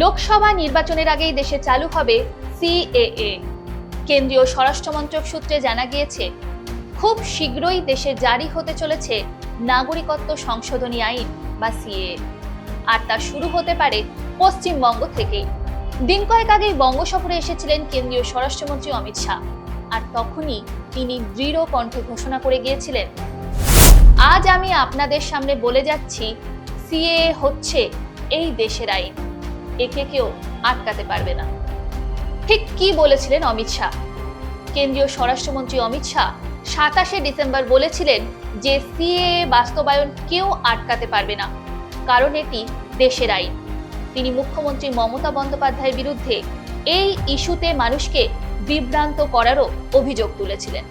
লোকসভা নির্বাচনের আগেই দেশে চালু হবে সিএএ। কেন্দ্রীয় স্বরাষ্ট্রমন্ত্রক সূত্রে জানা গিয়েছে, খুব শীঘ্রই দেশে জারি হতে চলেছে নাগরিকত্ব সংশোধনী আইন বা সিএ আর তা শুরু হতে পারে পশ্চিমবঙ্গ থেকেই। দিন কয়েক আগেই বঙ্গ সফরে এসেছিলেন কেন্দ্রীয় স্বরাষ্ট্রমন্ত্রী অমিত শাহ। আর তখনই তিনি দৃঢ় কণ্ঠে ঘোষণা করে গিয়েছিলেন, আজ আমি আপনাদের সামনে বলে যাচ্ছি সিএ হচ্ছে এই দেশের আইন। একে কেউ আটকাতে পারবে না ঠিক কি বলেছিলেন অমিত শাহ কেন্দ্রীয় স্বরাষ্ট্রমন্ত্রী অমিত শাহ সাতাশে ডিসেম্বর বলেছিলেন যে সিএ বাস্তবায়ন কেউ আটকাতে পারবে না কারণ এটি দেশের আইন তিনি মুখ্যমন্ত্রী মমতা বন্দ্যোপাধ্যায়ের বিরুদ্ধে এই ইস্যুতে মানুষকে বিভ্রান্ত করারও অভিযোগ তুলেছিলেন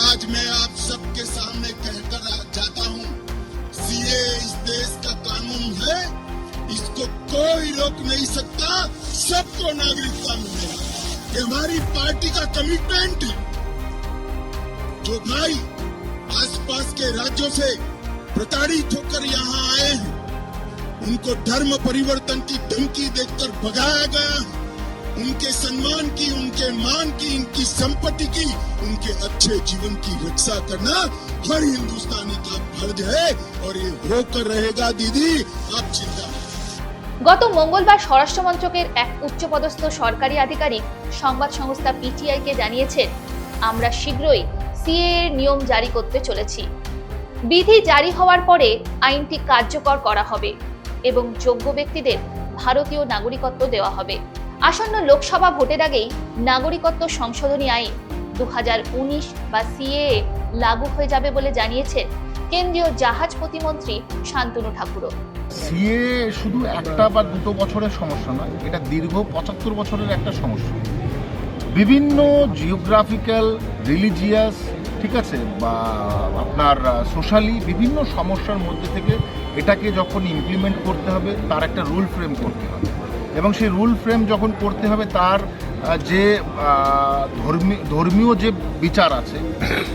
आज मैं आप सबके सामने कहकर जाता हूँ सीए इस देश का कानून है इसको कोई रोक नहीं सकता। सबको नागरिकता मिलेगा ये हमारी पार्टी का कमिटमेंट है। जो भाई आसपास के राज्यों से प्रताड़ित होकर यहाँ आए हैं, उनको धर्म परिवर्तन की धमकी देकर भगाया गया उनके सम्मान की, उनके मान की उनकी संपत्ति की, उनके अच्छे जीवन की रक्षा करना हर हिंदुस्तानी का फ़र्ज़ है। और ये होकर रहेगा दीदी, आप चिंता গত মঙ্গলবার স্বরাষ্ট্র মন্ত্রকের এক উচ্চপদস্থ সরকারি আধিকারিক সংবাদ সংস্থা পিটিআইকে জানিয়েছেন, আমরা শীঘ্রই সিএ এর নিয়ম জারি করতে চলেছি। বিধি জারি হওয়ার পরে আইনটি কার্যকর করা হবে এবং যোগ্য ব্যক্তিদের ভারতীয় নাগরিকত্ব দেওয়া হবে। আসন্ন লোকসভা ভোটের আগেই নাগরিকত্ব সংশোধনী আইন দু হাজার উনিশ বা সিএএ লাগু হয়ে যাবে বলে জানিয়েছেন কেন্দ্রীয় জাহাজ প্রতিমন্ত্রী শান্তনু ঠাকুরও। সিএ শুধু একটা বা দুটো বছরের সমস্যা নয়, এটা দীর্ঘ পঁচাত্তর বছরের একটা সমস্যা। বিভিন্ন জিওগ্রাফিক্যাল রিলিজিয়াস ঠিক আছে, বা আপনার সোশ্যালি বিভিন্ন সমস্যার মধ্যে থেকে এটাকে যখন ইমপ্লিমেন্ট করতে হবে, তার একটা রুল ফ্রেম করতে হবে। এবং সেই রুল ফ্রেম যখন করতে হবে, তার যে ধর্মী, ধর্মীয় যে বিচার আছে,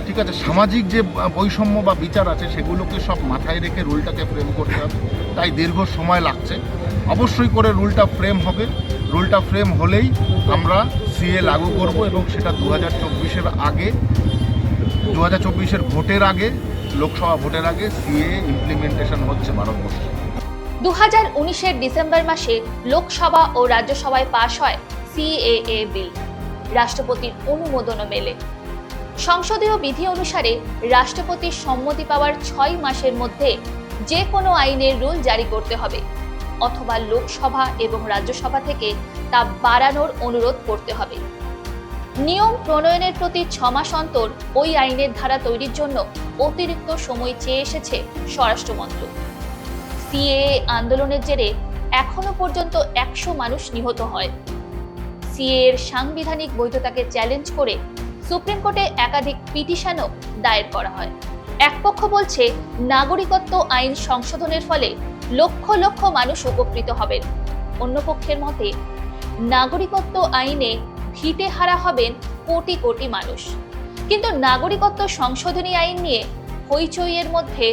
ঠিক আছে, সামাজিক যে বৈষম্য বা বিচার আছে, সেগুলোকে সব মাথায় রেখে রুলটাকে ফ্রেম করতে হবে। তাই দীর্ঘ সময় লাগছে। অবশ্যই করে রুলটা ফ্রেম হবে। রুলটা ফ্রেম হলেই আমরা সিএ লাগু করব এবং সেটা দু হাজার চব্বিশের আগে দু হাজার চব্বিশের ভোটের আগে, লোকসভা ভোটের আগে সিএ ইমপ্লিমেন্টেশন হচ্ছে ভারতবর্ষে। দু হাজার ডিসেম্বর মাসে লোকসভা ও রাজ্যসভায় পাশ হয়। সিএএ বিল, রাষ্ট্রপতির অনুমোদনও মেলে। সংসদীয় বিধি অনুসারে রাষ্ট্রপতির সম্মতি পাওয়ার ছয় মাসের মধ্যে যে কোনো আইনের রুল জারি করতে হবে, অথবা লোকসভা এবং রাজ্যসভা থেকে তা বাড়ানোর অনুরোধ করতে হবে। নিয়ম প্রণয়নের প্রতি ছ মাস অন্তর ওই আইনের ধারা তৈরির জন্য অতিরিক্ত সময় চেয়ে এসেছে স্বরাষ্ট্র মন্ত্রক। সিএএ আন্দোলনের জেরে এখনও পর্যন্ত একশো মানুষ নিহত হয়। সিএ এর সাংবিধানিক বৈধতাকে চ্যালেঞ্জ করে সুপ্রিম কোর্টে একাধিক পিটিশনও দায়ের করা হয়। এক পক্ষ বলছে, নাগরিকত্ব আইন সংশোধনের ফলে লক্ষ লক্ষ মানুষ উপকৃত হবেন। অন্য পক্ষের মতে, নাগরিকত্ব আইনে ভিটে হারা হবেন কোটি কোটি মানুষ। কিন্তু নাগরিকত্ব সংশোধনী আইন নিয়ে হইচইয়ের মধ্যে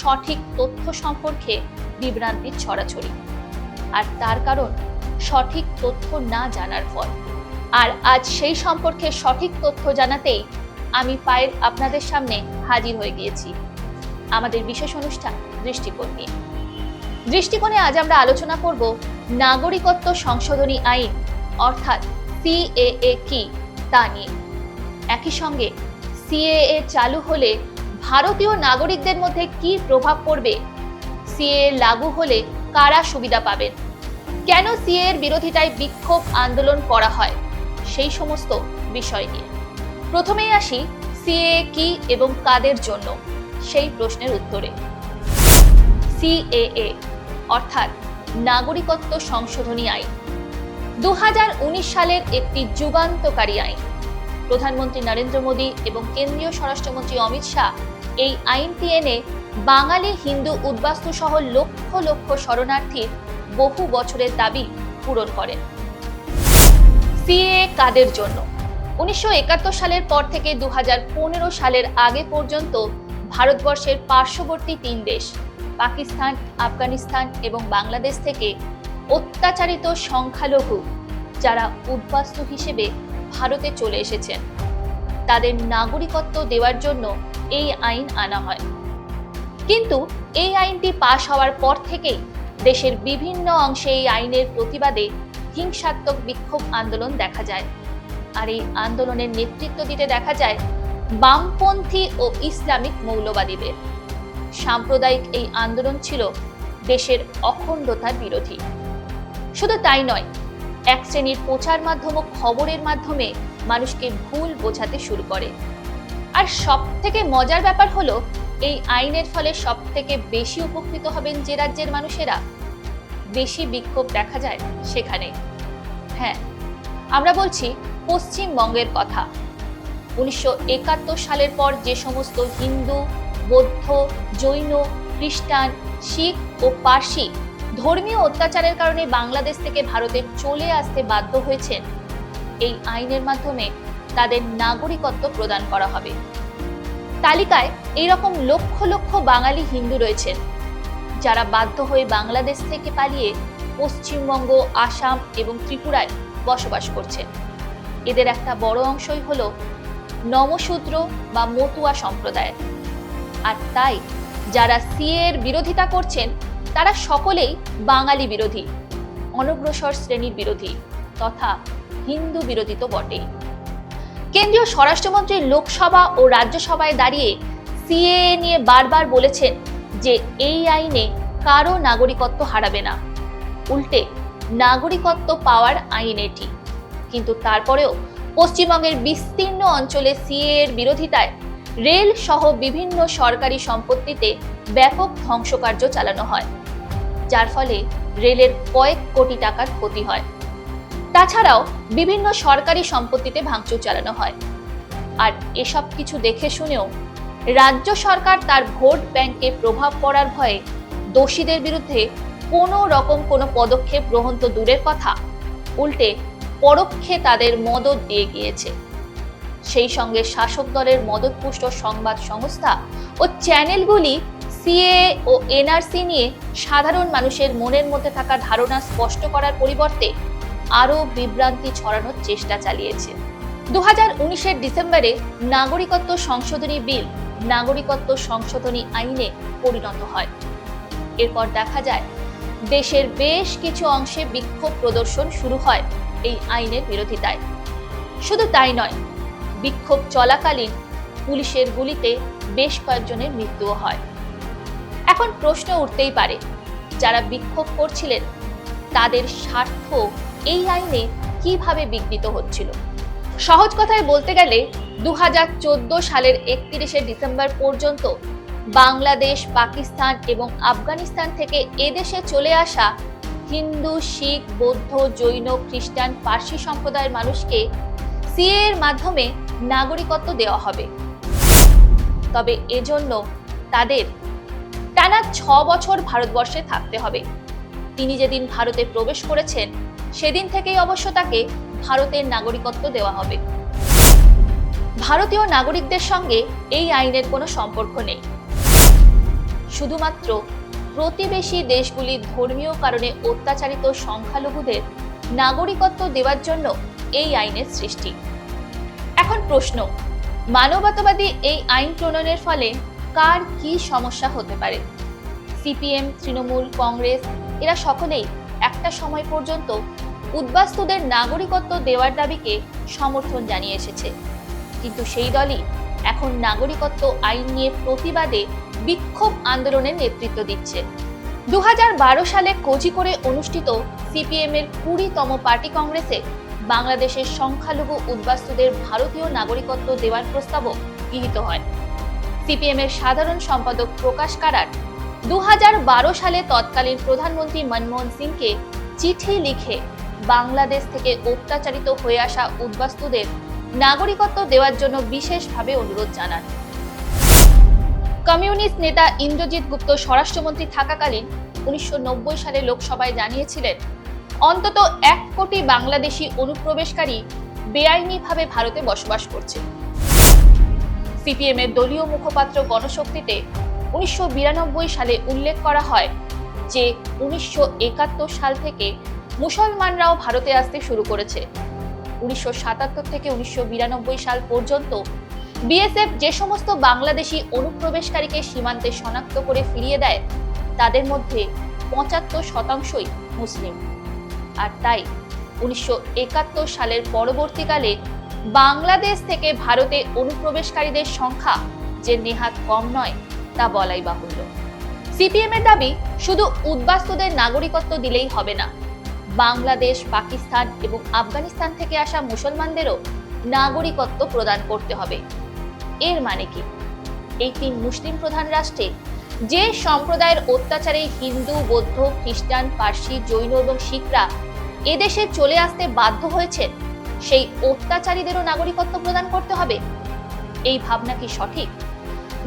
সঠিক তথ্য সম্পর্কে বিভ্রান্তির ছড়াছড়ি। আর তার কারণ সঠিক তথ্য না জানার ফল। আর আজ সেই সম্পর্কে সঠিক তথ্য জানাতেই আমি পায়ের আপনাদের সামনে হাজির হয়ে গিয়েছি। আমাদের বিশেষ অনুষ্ঠান দৃষ্টিকোণ নিয়ে। দৃষ্টিকোণে আজ আমরা আলোচনা করব নাগরিকত্ব সংশোধনী আইন, অর্থাৎ সিএএ কি তা নিয়ে। একই সঙ্গে সিএএ চালু হলে ভারতীয় নাগরিকদের মধ্যে কি প্রভাব পড়বে? সিএ লাগু হলে কারা সুবিধা পাবেন? কেন সিএ এর বিরোধিতায় বিক্ষোভ আন্দোলন করা হয়? সেই সমস্ত বিষয় নিয়ে। প্রথমেই আসি সিএ কি এবং কাদের জন্য? সেই প্রশ্নের উত্তরে। সিএএ, অর্থাৎ নাগরিকত্ব সংশোধনী আইন। দু হাজার উনিশ সালের একটি যুগান্তকারী আইন। প্রধানমন্ত্রী নরেন্দ্র মোদী এবং কেন্দ্রীয় স্বরাষ্ট্রমন্ত্রী অমিত শাহ এই আইনটি এনে বাঙালি হিন্দু উদ্বাস্তু সহ লক্ষ লক্ষ শরণার্থীর বহু বছরের দাবি পূরণ করেন। সিএ কাদের জন্য? উনিশশো একাত্তর সালের পর থেকে দুহাজার পনেরো সালের আগে পর্যন্ত ভারতবর্ষের পার্শ্ববর্তী তিন দেশ, পাকিস্তান, আফগানিস্তান এবং বাংলাদেশ থেকে অত্যাচারিত সংখ্যালঘু যারা উদ্বাস্তু হিসেবে ভারতে চলে এসেছেন, তাদের নাগরিকত্ব দেওয়ার জন্য এই আইন আনা হয়। কিন্তু এই আইনটি পাশ হওয়ার পর থেকেই দেশের বিভিন্ন অংশে এই আইনের প্রতিবাদে হিংসাত্মক বিক্ষোভ আন্দোলন দেখা যায়। আর এই আন্দোলনের নেতৃত্ব দিতে দেখা যায় বামপন্থী ও ইসলামিক মৌলবাদীদের। সাম্প্রদায়িক এই আন্দোলন ছিল দেশের অখণ্ডতার বিরোধী। শুধু তাই নয়, এক শ্রেণির প্রচার মাধ্যম ও খবরের মাধ্যমে মানুষকে ভুল বোঝাতে শুরু করে। আর সব থেকে মজার ব্যাপার হলো এই আইনের ফলে সব থেকে বেশি উপকৃত হবেন যে রাজ্যের মানুষেরা? বেশি বিক্ষোভ দেখা যায় সেখানে। হ্যাঁ আমরা বলছি পশ্চিমবঙ্গের কথা। উনিশশো একাত্তর সালের পর যে সমস্ত হিন্দু, বৌদ্ধ, জৈন, খ্রিস্টান, শিখ ও পার্সি ধর্মীয় অত্যাচারের কারণে বাংলাদেশ থেকে ভারতে চলে আসতে বাধ্য হয়েছেন, এই আইনের মাধ্যমে তাদের নাগরিকত্ব প্রদান করা হবে। তালিকায় এইরকম লক্ষ লক্ষ বাঙালি হিন্দু রয়েছেন, যারা বাধ্য হয়ে বাংলাদেশ থেকে পালিয়ে পশ্চিমবঙ্গ, আসাম এবং ত্রিপুরায় বসবাস করছেন। এদের একটা বড় অংশই হল নমশূদ্র বা মতুয়া সম্প্রদায়। আর তাই যারা সিএর বিরোধিতা করছেন, তারা সকলেই বাঙালি বিরোধী, অনগ্রসর শ্রেণির বিরোধী তথা হিন্দু বিরোধী তো বটেই। কেন্দ্রীয় স্বরাষ্ট্রমন্ত্রী লোকসভা ও রাজ্যসভায় দাঁড়িয়ে সিএ নিয়ে বারবার বলেছেন যে এই আইনে কারও নাগরিকত্ব হারাবে না। উল্টে, নাগরিকত্ব পাওয়ার আইন এটি। কিন্তু তারপরেও পশ্চিমবঙ্গের বিস্তীর্ণ অঞ্চলে সিএ এর বিরোধিতায় রেল সহ বিভিন্ন সরকারি সম্পত্তিতে ব্যাপক ধ্বংসকার্য চালানো হয়, যার ফলে রেলের কয়েক কোটি টাকার ক্ষতি হয়। তাছাড়াও বিভিন্ন সরকারি সম্পত্তিতে ভাঙচুর চালানো হয়। আর এসব কিছু দেখে শুনেও রাজ্য সরকার তার ভোট ব্যাংকে প্রভাব পড়ার ভয়ে দোষীদের বিরুদ্ধে কোনো রকম কোনো পদক্ষেপ গ্রহণ তো দূরের কথা, উল্টে পরোক্ষে তাদের মদত দিয়ে গিয়েছে। সেই সঙ্গে শাসক দলের মদতপুষ্ট সংবাদ সংস্থা ও চ্যানেলগুলি সিএ ও এনআরসি নিয়ে সাধারণ মানুষের মনের মধ্যে থাকা ধারণা স্পষ্ট করার পরিবর্তে আরও বিভ্রান্তি ছড়ানোর চেষ্টা চালিয়েছে। দু হাজার ডিসেম্বরে নাগরিকত্ব সংশোধনী বিল নাগরিকত্ব সংশোধনী আইনে পরিণত হয়। এরপর দেখা যায়, দেশের বেশ কিছু অংশে বিক্ষোভ প্রদর্শন শুরু হয় এই আইনের বিরোধিতায়। শুধু তাই নয়, বিক্ষোভ চলাকালীন পুলিশের গুলিতে বেশ কয়েকজনের মৃত্যুও হয়। এখন প্রশ্ন উঠতেই পারে, যারা বিক্ষোভ করছিলেন, তাদের স্বার্থ এই আইনে কীভাবে বিঘ্নিত হচ্ছিল? সহজ কথায় বলতে গেলে দু হাজার চোদ্দ সালের একত্রিশে ডিসেম্বর পর্যন্ত বাংলাদেশ, পাকিস্তান এবং আফগানিস্তান থেকে এদেশে চলে আসা হিন্দু, শিখ, বৌদ্ধ, জৈন, খ্রিস্টান, পার্সি সম্প্রদায়ের মানুষকে সিএ এর মাধ্যমে নাগরিকত্ব দেওয়া হবে। তবে এজন্য তাদের টানা ছ বছর ভারতবর্ষে থাকতে হবে। তিনি যেদিন ভারতে প্রবেশ করেছেন সেদিন থেকেই অবশ্য তাকে ভারতের নাগরিকত্ব দেওয়া হবে। ভারতীয় নাগরিকদের সঙ্গে এই আইনের কোনো সম্পর্ক নেই। শুধুমাত্র প্রতিবেশী দেশগুলি ধর্মীয় কারণে অত্যাচারিত সংখ্যালঘুদের নাগরিকত্ব দেওয়ার জন্য এই আইনের সৃষ্টি। এখন প্রশ্ন, মানবতাবাদী এই আইন প্রণয়নের ফলে কার কি সমস্যা হতে পারে? সিপিএম, তৃণমূল, কংগ্রেস, এরা সকলেই একটা সময় পর্যন্ত উদ্বাস্তুদের নাগরিকত্ব দেওয়ার দাবিকে সমর্থন জানিয়ে এসেছে। কিন্তু সেই দলই এখন নাগরিকত্ব আইন নিয়ে প্রতিবাদে বিক্ষোভ আন্দোলনের নেতৃত্ব দিচ্ছে। দুই হাজার বারো সালে কোচিকোড়ে অনুষ্ঠিত সিপিএম এর কুড়িতম পার্টি কংগ্রেসে বাংলাদেশের সংখ্যালঘু উদ্বাস্তুদের ভারতীয় নাগরিকত্ব দেওয়ার প্রস্তাবও গৃহীত হয়। সিপিএম এর সাধারণ সম্পাদক প্রকাশ কারাট দু হাজার বারো সালে তৎকালীন প্রধানমন্ত্রী মনমোহন সিংকে চিঠি লিখে বাংলাদেশ থেকে অত্যাচারিত হয়ে আসা উদ্বাস্তুদের নাগরিকত্ব দেওয়ার জন্য বিশেষভাবে অনুরোধ জানান। কমিউনিস্ট নেতা ইন্দ্রজিৎ গুপ্ত স্বরাষ্ট্রমন্ত্রী থাকাকালীন উনিশশো নব্বই সালে লোকসভায় জানিয়েছিলেন, অন্তত এক কোটি বাংলাদেশি অনুপ্রবেশকারী বেআইনিভাবে ভারতে বসবাস করছে। সিপিএম এর দলীয় মুখপাত্র গণশক্তিতে উনিশশো বিরানব্বই সালে উল্লেখ করা হয় যে উনিশশো একাত্তর সাল থেকে মুসলমানরাও ভারতে আসতে শুরু করেছে। উনিশশো সাতাত্তর থেকে উনিশশো বিরানব্বই সাল পর্যন্ত বিএসএফ যে সমস্ত বাংলাদেশি অনুপ্রবেশকারীকে সীমান্তে শনাক্ত করে ফিরিয়ে দেয়, তাদের মধ্যে পঁচাত্তর শতাংশই মুসলিম। আর তাই উনিশশো একাত্তর সালের পরবর্তীকালে বাংলাদেশ থেকে ভারতে অনুপ্রবেশকারীদের সংখ্যা যে নেহাত কম নয় তা বলাই বাহুল্য। সিপিএম এর দাবি, শুধু উদ্বাস্তুদের নাগরিকত্ব দিলেই হবে না। বাংলাদেশ, পাকিস্তান এবং আফগানিস্তান থেকে আসা মুসলমানদেরও নাগরিকত্ব প্রদান করতে হবে। এর মানে কি? এই তিন মুসলিম প্রধান রাষ্ট্রে যে সম্প্রদায়ের অত্যাচারে হিন্দু, বৌদ্ধ, খ্রিস্টান, পার্সি, জৈন এবং শিখরা এদেশে চলে আসতে বাধ্য হয়েছে সেই অত্যাচারীদেরও নাগরিকত্ব প্রদান করতে হবে। এই ভাবনা কি সঠিক?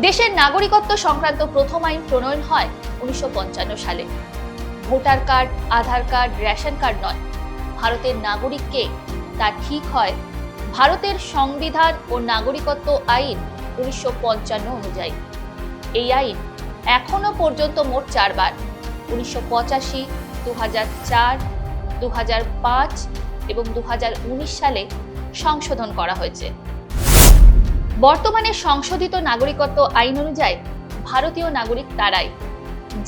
দেশের নাগরিকত্ব সংক্রান্ত প্রথম আইন প্রণয়ন হয় উনিশশো পঞ্চান্ন সালে। Voter card, Aadhaar card, ration card নয়। ভারতের নাগরিককে তা ঠিক হয় ভারতের সংবিধান ও নাগরিকত্ব আইন উনিশশো পঞ্চান্ন অনুযায়ী। এই আইন এখনও পর্যন্ত মোট চারবার, উনিশশো পঁচাশি দু হাজার চার দু হাজার পাঁচ এবং দু হাজার উনিশ সালে সংশোধন করা হয়েছে। বর্তমানে সংশোধিত নাগরিকত্ব আইন অনুযায়ী ভারতীয় নাগরিক তারাই।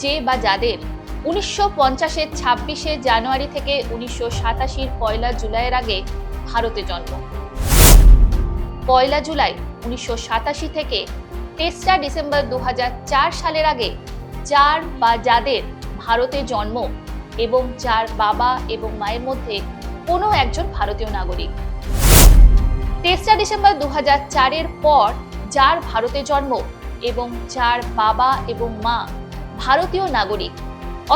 যে বা যাদের উনিশশো পঞ্চাশের ছাব্বিশে জানুয়ারি থেকে উনিশশো সাতাশির পয়লা জুলাইয়ের আগে ভারতে জন্ম। পয়লা জুলাই উনিশশো সাতাশি থেকে তেসরা ডিসেম্বর দু হাজার চার সালের আগে যার বা যাদের ভারতে জন্ম এবং যার বাবা এবং মায়ের মধ্যে কোনো একজন ভারতীয় নাগরিক। তেসরা ডিসেম্বর দু চারের পর যার ভারতে জন্ম এবং যার বাবা এবং মা ভারতীয় নাগরিক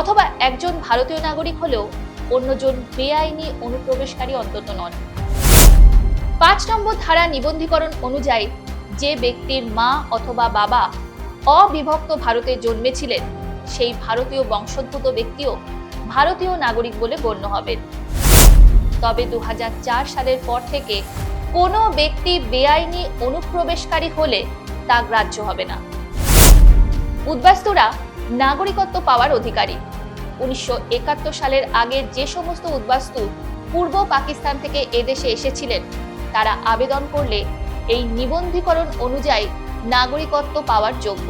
অথবা একজন ভারতীয় নাগরিক হলেও অন্যজন বেআইনি অনুপ্রবেশকারী অন্তত নন। পাঁচ নম্বর ধারা নিবন্ধীকরণ অনুযায়ী যে ব্যক্তির মা অথবা বাবা অবিভক্ত ভারতে জন্মেছিলেন, সেই ভারতীয় বংশোদ্ভূত ব্যক্তিও ভারতীয় নাগরিক বলে গণ্য হবেন। তবে দু হাজার চার সালের পর থেকে কোনো ব্যক্তি বেআইনি অনুপ্রবেশকারী হলে তা গ্রাহ্য হবে না। উদ্বাস্তুরা নাগরিকত্ব পাওয়ার অধিকারী। উনিশশো একাত্তর সালের আগে যে সমস্ত উদ্বাস্তু পূর্ব পাকিস্তান থেকে এদেশে এসেছিলেন, তারা আবেদন করলে এই নিবন্ধীকরণ অনুযায়ী নাগরিকত্ব পাওয়ার যোগ্য।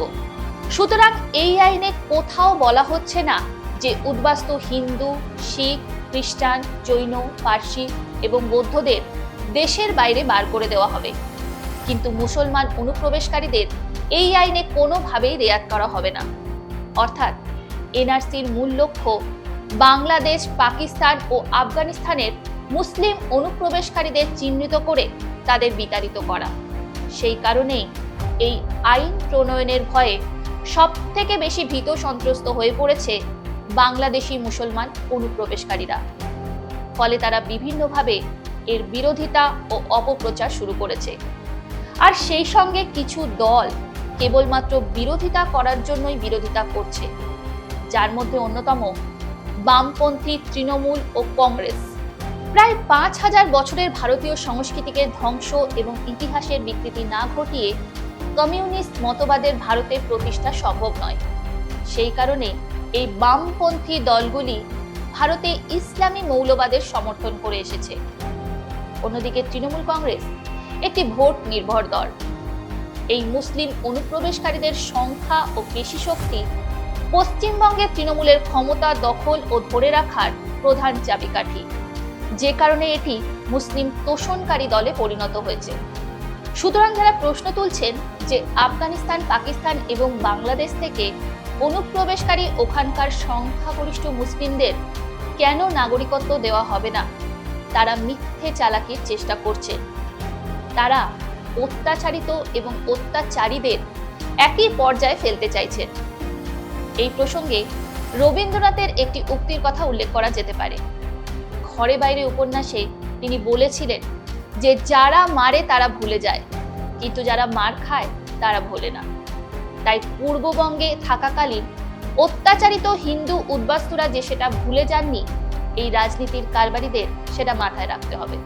সুতরাং এই আইনে কোথাও বলা হচ্ছে না যে উদ্বাস্তু হিন্দু, শিখ, খ্রিস্টান, জৈন, পার্সি এবং বৌদ্ধদের দেশের বাইরে বার করে দেওয়া হবে। কিন্তু মুসলমান অনুপ্রবেশকারীদের এই আইনে কোনোভাবেই রেয়াত করা হবে না। অর্থাৎ এনআরসির মূল লক্ষ্য বাংলাদেশ, পাকিস্তান ও আফগানিস্তানের মুসলিম অনুপ্রবেশকারীদের চিহ্নিত করে তাদের বিতাড়িত করা। সেই কারণেই এই আইন প্রণয়নের ভয়ে সব থেকে বেশি ভীত সন্ত্রস্ত হয়ে পড়েছে বাংলাদেশি মুসলমান অনুপ্রবেশকারীরা। ফলে তারা বিভিন্নভাবে এর বিরোধিতা ও অপপ্রচার শুরু করেছে। আর সেই সঙ্গে কিছু দল কেবলমাত্র বিরোধিতা করার জন্যই বিরোধিতা করছে। যার মধ্যে অন্যতম বামপন্থী তৃণমূল ও কংগ্রেস। প্রায় পাঁচ হাজার বছরের ভারতীয় সংস্কৃতিকে ধ্বংস এবং ইতিহাসের বিকৃতি না ঘটিয়ে কমিউনিস্ট মতবাদের ভারতে প্রতিষ্ঠা সম্ভব নয়। সেই কারণে এই বামপন্থী দলগুলি ভারতে ইসলামী মৌলবাদের সমর্থন করে এসেছে। অন্যদিকে তৃণমূল কংগ্রেস, একটি ভোট নির্ভর দল। এই মুসলিম অনুপ্রবেশকারীদের সংখ্যা ও পেশি শক্তি পশ্চিমবঙ্গে তৃণমূলের ক্ষমতা দখল ও ধরে রাখার প্রধান চাবিকাঠি। যে কারণে এটি মুসলিম তোষণকারী দলে পরিণত হয়েছে। সুতরাং যারা প্রশ্ন তুলছেন যে আফগানিস্তান, পাকিস্তান এবং বাংলাদেশ থেকে অনুপ্রবেশকারী ওখানকার সংখ্যাগরিষ্ঠ মুসলিমদের কেন নাগরিকত্ব দেওয়া হবে না তারা মিথ্যে চালাকির চেষ্টা করছে। তারা অত্যাচারিত এবং অত্যাচারীদের একই পর্যায়ে ফেলতে চাইছেন এই প্রসঙ্গে রবীন্দ্রনাথের একটি উক্তির কথা উল্লেখ করা যেতে পারে। ঘরে বাইরে উপন্যাসে তিনি বলেছিলেন যে, যারা মারে তারা ভুলে যায়, কিন্তু যারা মার খায় তারা ভোলে না। তাই পূর্ববঙ্গে থাকাকালীন অত্যাচারিত হিন্দু উদ্বাস্তুরা যে সেটা ভুলে যাননি এই রাজনীতির কারবারিদের সেটা মাথায় রাখতে হবে।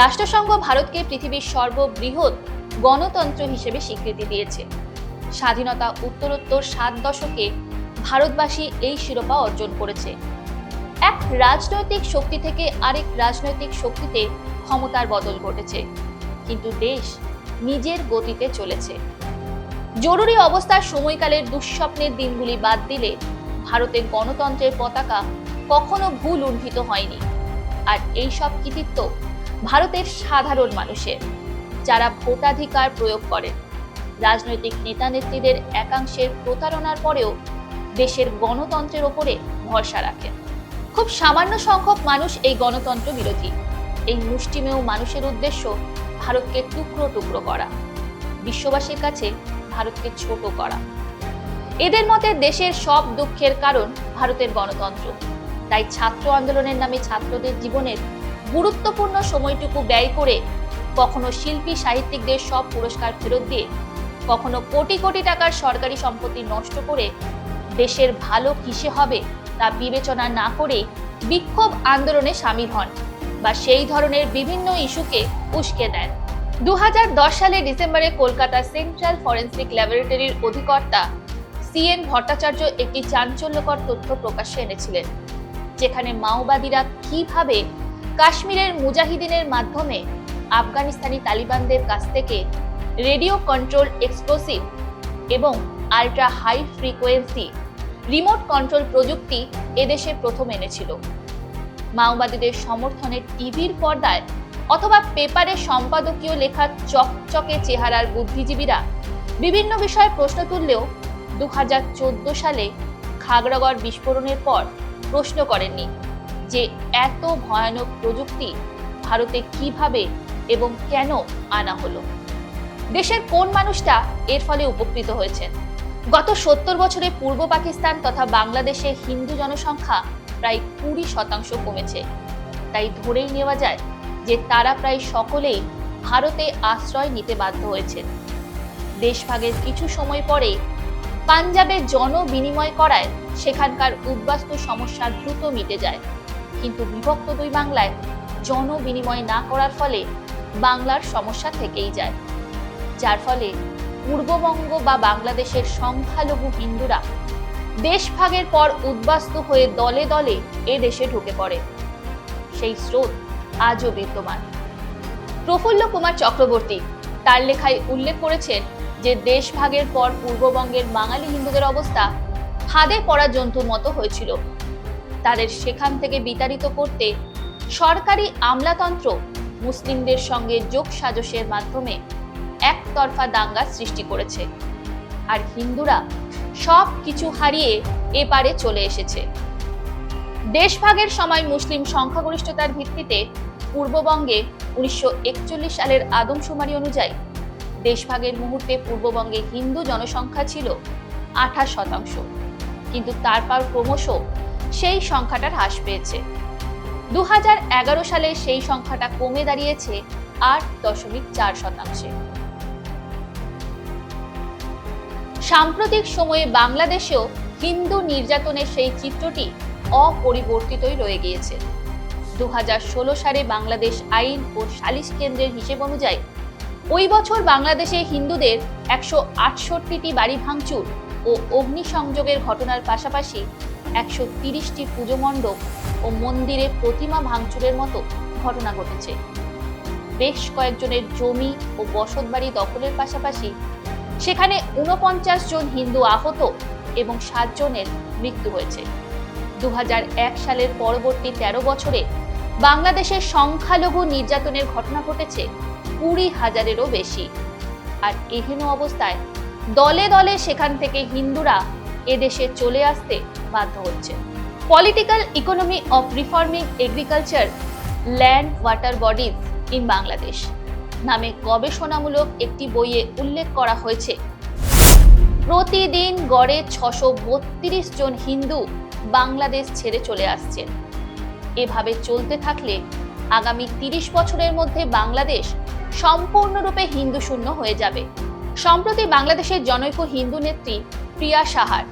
রাষ্ট্রসংঘ ভারতকে পৃথিবীর সর্ববৃহৎ গণতন্ত্র হিসেবে স্বীকৃতি দিয়েছে। স্বাধীনতা উত্তরোত্তর সাত দশকে ভারতবাসী এই শিরোপা অর্জন করেছে। এক রাজনৈতিক শক্তি থেকে আরেক রাজনৈতিক শক্তিতে ক্ষমতার বদল ঘটেছে। কিন্তু দেশ নিজের গতিতে চলেছে। জরুরি অবস্থার সময়কালের দুঃস্বপ্নের দিনগুলি বাদ দিলে ভারতের গণতন্ত্রের পতাকা কখনো ভুল উন্ঠিত হয়নি। আর এই সব কৃতিত্ব ভারতের সাধারণ মানুষের, যারা ভোটাধিকার প্রয়োগ করেন। রাজনৈতিক নেতা নেত্রীদের একাংশের প্রতারণার পরেও দেশের গণতন্ত্রের ওপরে ভরসা রাখেন। খুব সামান্য সংখ্যক মানুষ এই গণতন্ত্র বিরোধী। এই মুষ্টিমেয় মানুষের উদ্দেশ্য ভারতকে টুকরো টুকরো করা, বিশ্ববাসীর কাছে ভারতকে ছোট করা। এদের মতে দেশের সব দুঃখের কারণ ভারতের গণতন্ত্র। তাই ছাত্র আন্দোলনের নামে ছাত্রদের জীবনের গুরুত্বপূর্ণ সময়টুকু ব্যয় করে কখনো শিল্পী, সাহিত্যিকদের সব পুরস্কার ফেরত দিয়ে, কখনো কোটি কোটি টাকার সরকারি সম্পত্তি নষ্ট করে দেশের ভালো কিসে হবে তা বিবেচনা না করে বিক্ষোভ আন্দোলনে সামিল হন বা সেই ধরনের বিভিন্ন ইস্যুকে উস্কে দেন। দু হাজার দশ সালে ডিসেম্বরে কলকাতা সেন্ট্রাল ফরেন্সিক ল্যাবরেটরির অধিকর্তা সিএন ভট্টাচার্য একটি চাঞ্চল্যকর তথ্য প্রকাশ্যে এনেছিলেন। যেখানে মাওবাদীরা কীভাবে কাশ্মীরের মুজাহিদিনের মাধ্যমে আফগানিস্তানি তালিবানদের কাছ থেকে রেডিও কন্ট্রোল এক্সপ্লোসিভ এবং ultra high frequency remote control প্রযুক্তি এদেশে প্রথম এনেছিল। মাওবাদীদের সমর্থনে টিভির পর্দায় অথবা পেপারে সম্পাদকীয় লেখা চকচকে চেহারার বুদ্ধিজীবীরা বিভিন্ন বিষয়ে প্রশ্ন তুললেও দু হাজার চোদ্দ সালে খাগড়াগড় বিস্ফোরণের পর প্রশ্ন করেননি যে এত ভয়ানক প্রযুক্তি ভারতে কীভাবে এবং কেন আনা হলো? দেশের কোন মানুষটা এর ফলে উপকৃত হয়েছেন? গত সত্তর বছরে পূর্ব পাকিস্তান তথা বাংলাদেশে হিন্দু জনসংখ্যা প্রায় কুড়ি শতাংশ কমেছে। তাই ধরেই নেওয়া যায় যে তারা প্রায় সকলেই ভারতে আশ্রয় নিতে বাধ্য হয়েছে দেশভাগের কিছু সময় পরে পাঞ্জাবে জন বিনিময় করায় সেখানকার উদ্বাস্তু সমস্যা দ্রুত মিটে যায়। কিন্তু বিভক্ত দুই বাংলায় জন বিনিময় না করার ফলে বাংলার সমস্যা থেকেই যায়। যার ফলে পূর্ববঙ্গ বা বাংলাদেশের সংখ্যালঘু হিন্দুরা দেশভাগের পর উদ্বাস্তু হয়ে দলে দলে এ দেশে ঢুকে পড়ে। সেই স্রোত আজও বিদ্যমান। প্রফুল্ল কুমার চক্রবর্তী তার লেখায় উল্লেখ করেছেন যে দেশভাগের পর পূর্ববঙ্গের বাঙালি হিন্দুদের অবস্থা ফাঁদে পড়া জন্তুর মতো হয়েছিল। তাদের সেখান থেকে বিতাড়িত করতে সরকারি আমলাতন্ত্র মুসলিমদের সঙ্গে যোগ সাজসের মাধ্যমে একতরফা দাঙ্গা সৃষ্টি করেছে। আর হিন্দুরা সব কিছু হারিয়ে এপারে চলে এসেছে। দেশভাগের সময় মুসলিম সংখ্যাগরিষ্ঠতার ভিত্তিতে পূর্ববঙ্গে উনিশশো একচল্লিশ সালের আদমশুমারি অনুযায়ী দেশভাগের মুহূর্তে পূর্ববঙ্গে হিন্দু জনসংখ্যা ছিল আঠাশ শতাংশ। কিন্তু তারপর ক্রমশ সেই সংখ্যাটা হ্রাস পেয়েছে। দু হাজার এগারো সালে সেই সংখ্যাটা কমে দাঁড়িয়েছে আট দশমিক চার শতাংশে। সাম্প্রতিক সময়ে বাংলাদেশেও হিন্দু নির্যাতনের সেই চিত্রটি অপরিবর্তিতই রয়ে গিয়েছে। দু হাজার ষোলো সালে বাংলাদেশ আইন ও সালিশ কেন্দ্রের হিসেব অনুযায়ী ওই বছর বাংলাদেশে হিন্দুদের একশো আটষট্টিটি বাড়ি ভাঙচুর ও অগ্নিসংযোগের ঘটনার পাশাপাশি একশো তিরিশটি পুজো মণ্ডপ ও মন্দিরে প্রতিমা ভাঙচুরের মতো ঘটনা ঘটেছে। বেশ কয়েকজনের জমি ও বসতবাড়ি দখলের পাশাপাশি সেখানে উনপঞ্চাশ জন হিন্দু আহত এবং সাত জনের মৃত্যু হয়েছে। দু হাজার এক সালের পরবর্তী ১৩ বছরে বাংলাদেশের সংখ্যালঘু নির্যাতনের ঘটনা ঘটেছে কুড়ি হাজারেরও বেশি। আর এহেন অবস্থায় দলে দলে সেখান থেকে হিন্দুরা এদেশে চলে আসতে বাধ্য হচ্ছে। Political economy of reforming agriculture land water bodies in Bangladesh নামে গবেষণামূলক একটি বইয়ে উল্লেখ করা হয়েছে। প্রতিদিন গড়ে ছশো বত্রিশ জন হিন্দু বাংলাদেশ ছেড়ে চলে আসছেন। এভাবে চলতে থাকলে আগামী তিরিশ বছরের মধ্যে বাংলাদেশ সম্পূর্ণরূপে হিন্দু শূন্য হয়ে যাবে। সম্প্রতি বাংলাদেশের জনৈক হিন্দু নেত্রী প্রিয়া সাহার,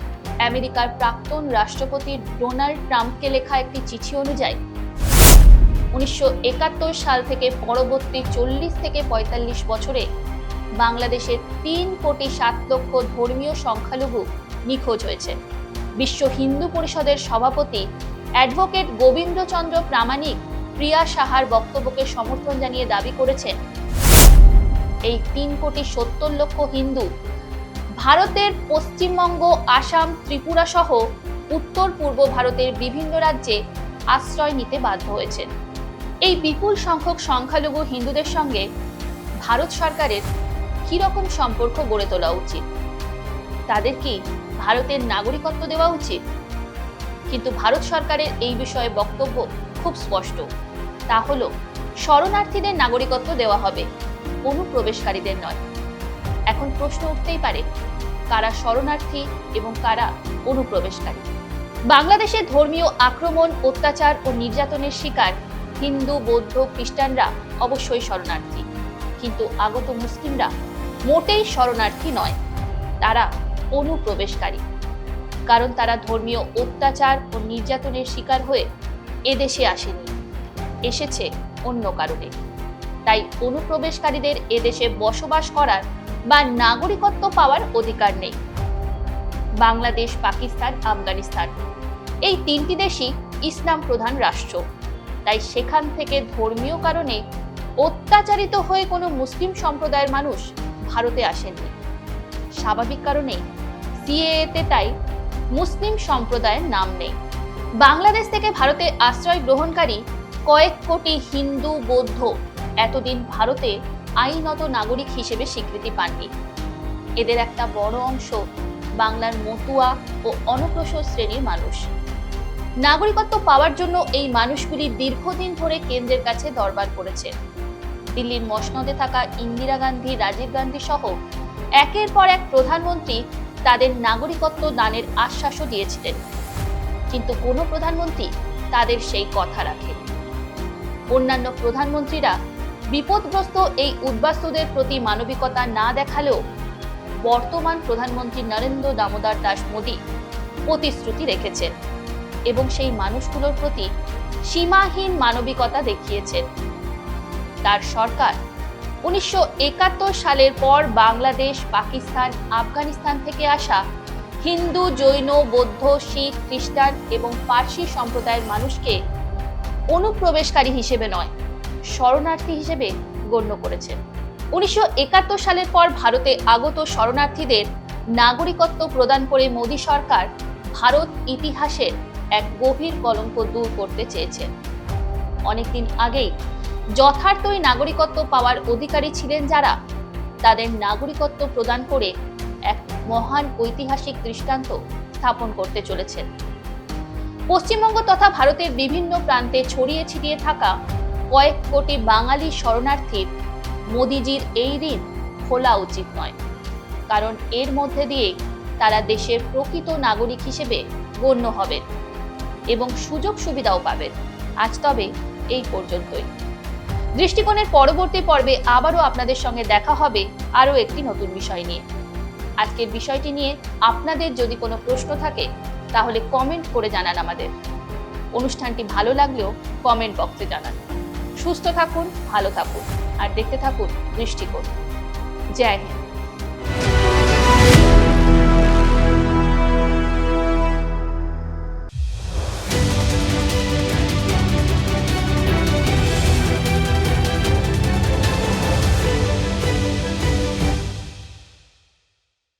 আমেরিকার প্রাক্তন রাষ্ট্রপতি ডোনাল্ড ট্রাম্পকে লেখা একটি চিঠি অনুযায়ী, উনিশশো একাত্তর সাল থেকে পরবর্তী চল্লিশ থেকে পঁয়তাল্লিশ বছরে বাংলাদেশের তিন কোটি সাত লক্ষ ধর্মীয় সংখ্যালঘু নিখোঁজ হয়েছে। বিশ্ব হিন্দু পরিষদের সভাপতি অ্যাডভোকেট গোবিন্দচন্দ্র প্রামাণিক প্রিয়া সাহার বক্তব্যকে সমর্থন জানিয়ে দাবি করেছেন এই তিন কোটি সত্তর লক্ষ হিন্দু। ভারতের পশ্চিমবঙ্গ, আসাম, ত্রিপুরা সহ উত্তর পূর্ব ভারতের বিভিন্ন রাজ্যে আশ্রয় নিতে বাধ্য হয়েছেন। এই বিপুল সংখ্যক সংখ্যালঘু হিন্দুদের সঙ্গে ভারত সরকারের কীরকম সম্পর্ক গড়ে তোলা উচিত? তাদের কি ভারতের নাগরিকত্ব দেওয়া উচিত? কিন্তু ভারত সরকারের এই বিষয়ে বক্তব্য খুব স্পষ্ট। তা হলো, শরণার্থীদের নাগরিকত্ব দেওয়া হবে। অনুপ্রবেশকারীদের নয়। এখন প্রশ্ন উঠতেই পারে, কারা শরণার্থী এবং কারা অনুপ্রবেশকারী? বাংলাদেশে ধর্মীয় আক্রমণ, অত্যাচার ও নির্যাতনের শিকার হিন্দু, বৌদ্ধ, খ্রিস্টানরা অবশ্যই শরণার্থী। কিন্তু আগত মুসলিমরা মোটেই শরণার্থী নয়, তারা অনুপ্রবেশকারী। কারণ তারা ধর্মীয় অত্যাচার ও নির্যাতনের শিকার হয়ে এদেশে আসেনি, এসেছে অন্য কারণে। তাই অনুপ্রবেশকারীদের এদেশে বসবাস করার বা নাগরিকত্ব পাওয়ার অধিকার নেই। বাংলাদেশ, পাকিস্তান, আফগানিস্তান। এই তিনটি দেশই ইসলাম প্রধান রাষ্ট্র। তাই সেখান থেকে ধর্মীয় কারণে অত্যাচারিত হয়ে কোনো মুসলিম সম্প্রদায়ের মানুষ ভারতে আসেননি। স্বাভাবিক কারণেই সিএএতে তাই মুসলিম সম্প্রদায়ের নাম নেই। বাংলাদেশ থেকে ভারতে আশ্রয় গ্রহণকারী কয়েক কোটি হিন্দু, বৌদ্ধ এতদিন ভারতে আইনত নাগরিক হিসেবে স্বীকৃতি পাননি। এদের একটা বড় অংশ বাংলার মতুয়া ও অনগ্রসর শ্রেণির মানুষ। নাগরিকত্ব পাওয়ার জন্য এই মানুষগুলি দীর্ঘদিন ধরে কেন্দ্রের কাছে দরবার করেছে। দিল্লির মসনদে থাকা ইন্দিরা গান্ধী, রাজীব গান্ধী সহ একের পর এক প্রধানমন্ত্রী তাদের নাগরিকত্ব দানের আশ্বাসও দিয়েছিলেন। কিন্তু কোনো প্রধানমন্ত্রী তাদের সেই কথা রাখেন। অন্যান্য প্রধানমন্ত্রীরা বিপদগ্রস্ত এই উদ্বাস্তুদের প্রতি মানবিকতা না দেখালেও বর্তমান প্রধানমন্ত্রী নরেন্দ্র দামোদর দাস মোদী প্রতিশ্রুতি রেখেছেন এবং সেই মানুষগুলোর প্রতি সীমাহীন মানবিকতা দেখিয়েছেন। তার সরকার উনিশশো একাত্তর সালের পর বাংলাদেশ, পাকিস্তান, আফগানিস্তান থেকে আসা হিন্দু, জৈন, বৌদ্ধ, শিখ, খ্রিস্টান এবং পার্সি সম্প্রদায়ের মানুষকে অনুপ্রবেশকারী হিসেবে নয় শরণার্থী হিসেবে গণ্য করেছেন উনিশশো একাত্তর সালের পর ভারতে আগত শরণার্থীদের নাগরিকত্ব প্রদান করে মোদী সরকার ভারত ইতিহাসের এক গভীর কলঙ্ক দূর করতে চেয়েছেন অনেকদিন আগেই যথার্থই নাগরিকত্ব পাওয়ার অধিকারী ছিলেন যারা, তাদের নাগরিকত্ব প্রদান করে এক মহান ঐতিহাসিক দৃষ্টান্ত স্থাপন করতে চলেছেন। পশ্চিমবঙ্গ তথা ভারতের বিভিন্ন প্রান্তে ছড়িয়ে ছিটিয়ে থাকা কয়েক কোটি বাঙালি শরণার্থীর মোদিজির এই ঋণ খোলা উচিত নয়। কারণ এর মধ্যে দিয়ে তারা দেশের প্রকৃত নাগরিক হিসেবে গণ্য হবেন এবং সুযোগ সুবিধাও পাবেন। আজ তবে এই পর্যন্তই। দৃষ্টিকোণের পরবর্তী পর্বে আবারও আপনাদের সঙ্গে দেখা হবে আরও একটি নতুন বিষয় নিয়ে। আজকের বিষয়টি নিয়ে আপনাদের যদি কোনো প্রশ্ন থাকে, তাহলে কমেন্ট করে জানান আমাদের। অনুষ্ঠানটি ভালো লাগলেও কমেন্ট বক্সে জানান। সুস্থ থাকুন ভালো থাকুন আর দেখতে থাকুন দৃষ্টিকোণ। জয় হিন্দ।